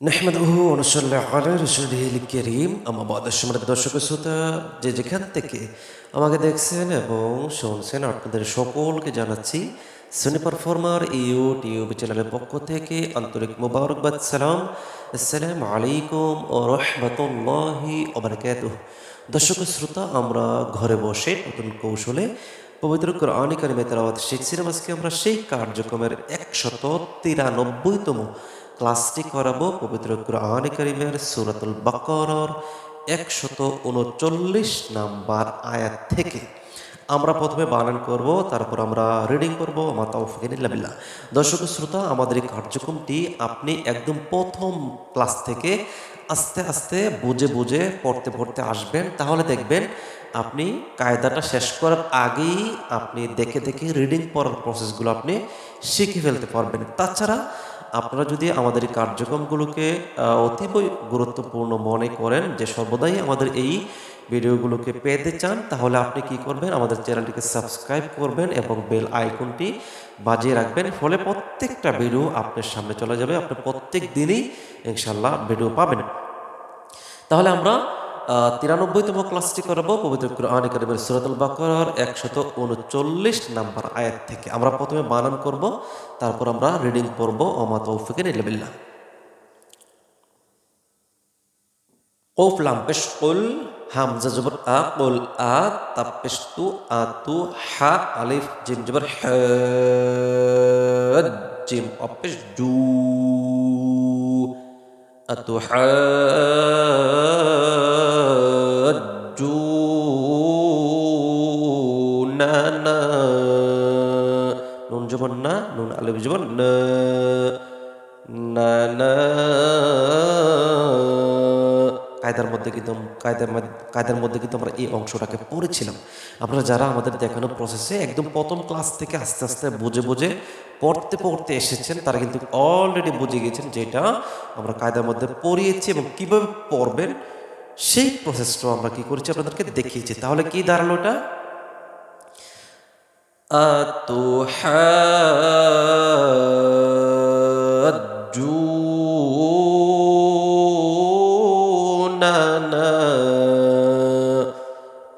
নাহমাদুহু ওয়া নুসাল্লি আলা রাসূলিহিল কারীম আম্মা দর্শক শ্রোতা যে যেখান থেকে আমাকে দেখছেন এবং শুনছেন আপনাদের সকলকে জানাচ্ছি সুনি পারফর্মার ইউটিউব চ্যানেলের পক্ষ থেকে আন্তরিক মোবারকবাদ, সালাম। আসসালামু আলাইকুম ও রহমতুল্লাহি ওবারাকাতুহ দর্শক শ্রোতা, আমরা ঘরে বসে নতুন কৌশলে পবিত্র কোরআনী কারিমে তেলাওয়াত শিখছিলাম আজকে আমরা সেই কার্যক্রমের একশত তিরানব্বইতম ক্লাসটি করাবো পবিত্র কোরআন করিমের সুরাতুল বাকরর একশত উনচল্লিশ নাম্বার আয়াত থেকে। আমরা প্রথমে বানান করব, তারপর আমরা রিডিং করব, আমার তাওফিকিনিল্লাবিল্লাহ দর্শক শ্রোতা, আমাদের এই কার্যক্রমটি আপনি একদম প্রথম ক্লাস থেকে আস্তে আস্তে বুঝে বুঝে পড়তে পড়তে আসবেন। তাহলে দেখবেন আপনি কায়দাটা শেষ করার আগেই আপনি দেখে দেখে রিডিং পড়ার প্রসেসগুলো আপনি শিখে ফেলতে পারবেন। তাছাড়া আপনারা যদি আমাদের কার্যক্রমগুলোকে অতীবই গুরুত্বপূর্ণ মনে করেন, যে সর্বদাই আমাদের এই ভিডিওগুলোকে পেতে চান, তাহলে আপনি কি করবেন? আমাদের চ্যানেলটিকে সাবস্ক্রাইব করবেন এবং বেল আইকনটি বাজিয়ে রাখবেন, ফলে প্রত্যেকটা ভিডিও আপনার সামনে চলে যাবে, আপনি প্রত্যেক দিনই ইনশাল্লাহ ভিডিও পাবেন। তাহলে আমরা তিরানব্বইতম ক্লাসটি করাবো, পবিত্র কোরআন কারিমের সুরাতুল বাকরার একশত উনচল্লিশ নাম্বার আয়াত থেকে। আমরা প্রথমে বানান করব, তারপর আমরা রিডিং পড়ব। ওমা তৌফিকে নিলবিল্লা কৌফ লাম পেশ কুল হামজা জবর আ কুল আ তা পেশ তু আ তু হা আলিফ জিম জবর হ জিম অপেশ জু তু হা আলিফ জবর না না কায়দার মধ্যে কিন্তু কায়দার কায়দার মধ্যে কিন্তু আমরা এই অংশটাকে পড়েছিলাম। আপনারা যারা আমাদের দেখানো প্রসেসে একদম প্রথম ক্লাস থেকে আস্তে আস্তে বুঝে বুঝে পড়তে পড়তে এসেছেন, তারা কিন্তু অলরেডি বুঝে গেছেন যেটা আমরা কায়দার মধ্যে পড়িয়েছি এবং কীভাবে পড়বেন, সেই প্রসেসটাও আমরা কী করেছি আপনাদেরকে দেখিয়েছি। তাহলে কী দাঁড়াল এটা أتحاجوننا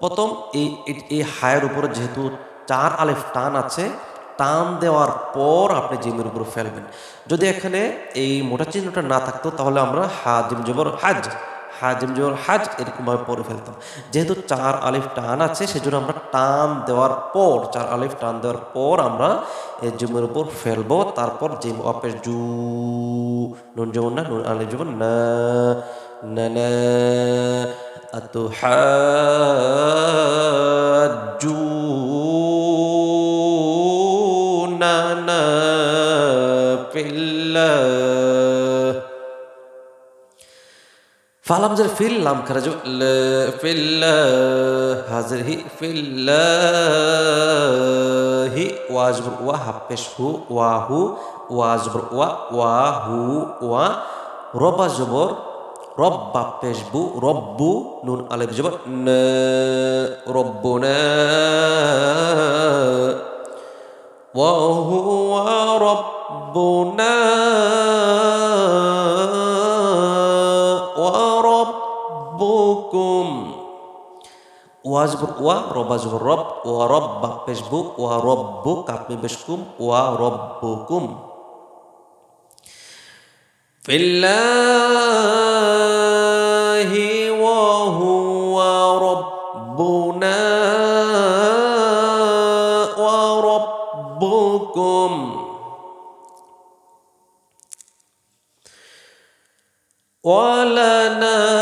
প্রথম এই এই- এই হায়ের উপরে যেহেতু চার আলিফ টান আছে টান দেওয়ার পর আপনি জিমের উপর ফেলবেন যদি এখানে এই মোটা চিহ্নটা না থাকতো তাহলে আমরা হাজিম জবর হাজ হাজিম জোর হাজ এরকমভাবে পড়ে ফেলতাম। যেহেতু চার আলিফ টান আছে, সেজন্য আমরা টান দেওয়ার পর, চার আলিফ টান দেওয়ার পর আমরা এই জুমের উপর ফেলব। তারপর জিম অপের জু, নুন যেমন না, নুন আলিফ যেমন না না না জু, না না, পিল্লা। فعلم زر في اللام خرج في الله حاضر هي في الله واجبر وحبش هو واهو واجبر و واهو و ربا جبر রব্বা পেশবু রব্বু নুন আলিফ জবর ন রব্বুনা وهو ربنا واجبر ورب اجبر رب ورب بشبو ورب كاب بشكم وربكم في الله وهو ربنا وربكم ولنا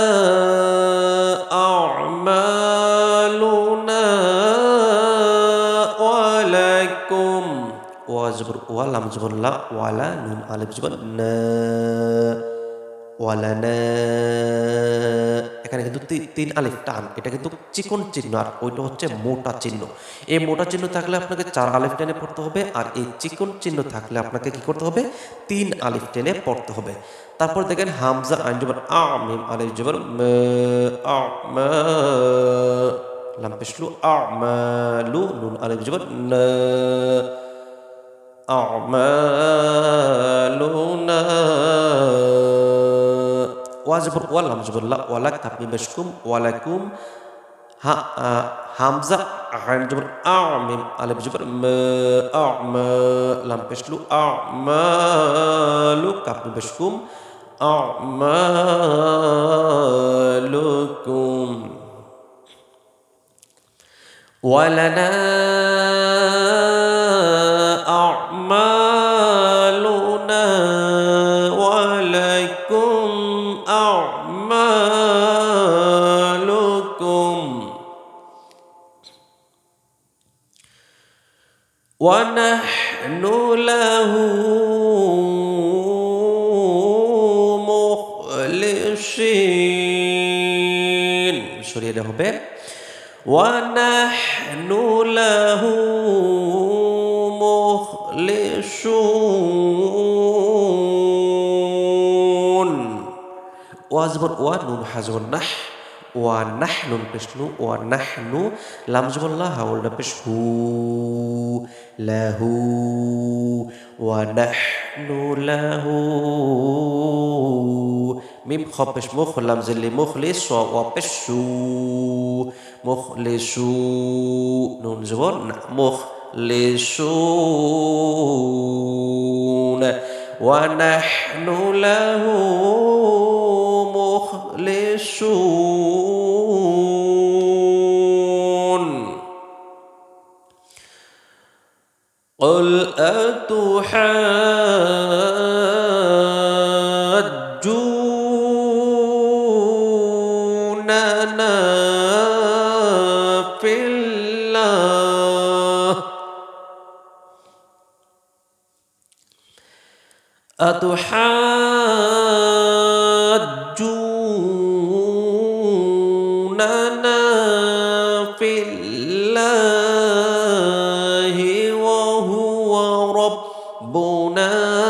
ওয়ালাইকুম। ওয়া জবর, ওয়া লাম জবরলা ওয়ালা নুন, আলিফ জবর ওয়ালা ওয়ালানা এখানে কিন্তু তিন আলিফ টান, এটা কিন্তু চিকন চিহ্ন, আর ওইটা হচ্ছে মোটা চিহ্ন। এই মোটা চিহ্ন থাকলে আপনাকে চার আলিফ টেনে পড়তে হবে, আর এই চিকন চিহ্ন থাকলে আপনাকে কি করতে হবে? তিন আলিফ টেনে পড়তে হবে। তারপর দেখেন হামজা আঞ্জুমান আ, মিম, আলিফ জুবান আ لمبش لو أعمالو نون ألف جبر. ن. أعمالنا واجبر ولا مجبر لا. ولك تبني بشكم. ولكم. ها آه، همزة عين جبر. أعمم ألف جبر. م. أعم لم بشلو أعمالو كابن بشكم. أعمالكم. ولنا أعمالنا ولكم أعمالكم. ونحن له مخلصين. سوريا ده ونحن له مخلصون. وازبر ونون حزب النح ونحن بشنو ونحن لام الله ولا بشهو له. ونحن له ميم خبش مخ لمز اللي مخلص وبشو مخلصو نون زبون مخلصون ونحن له مخلصون قل أتحاسبون أتحاجوننا في الله وهو ربنا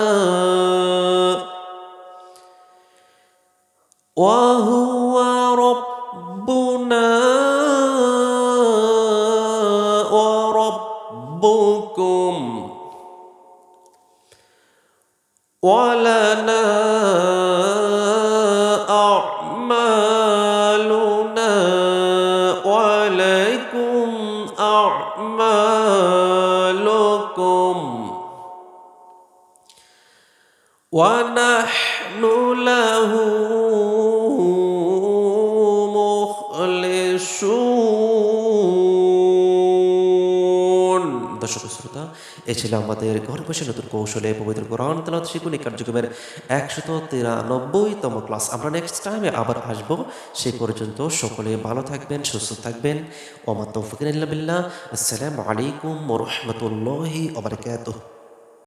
ولنا أعمالنا ولكم أعمالكم ونحن له مخلصون এ ছিল আমাদের ঘরে বসে নতুন কৌশলে পবিত্র কোরআন তালাত শিখুন। কার্যক্রমের একশত তিরানব্বইতম ক্লাস। আমরা নেক্সট টাইমে আবার আসব। সে পর্যন্ত সকলে ভালো থাকবেন, সুস্থ থাকবেন। ওমা তৌফিক আসসালামু আলাইকুম রহমতুল্লাহি ওবরাকাতুহ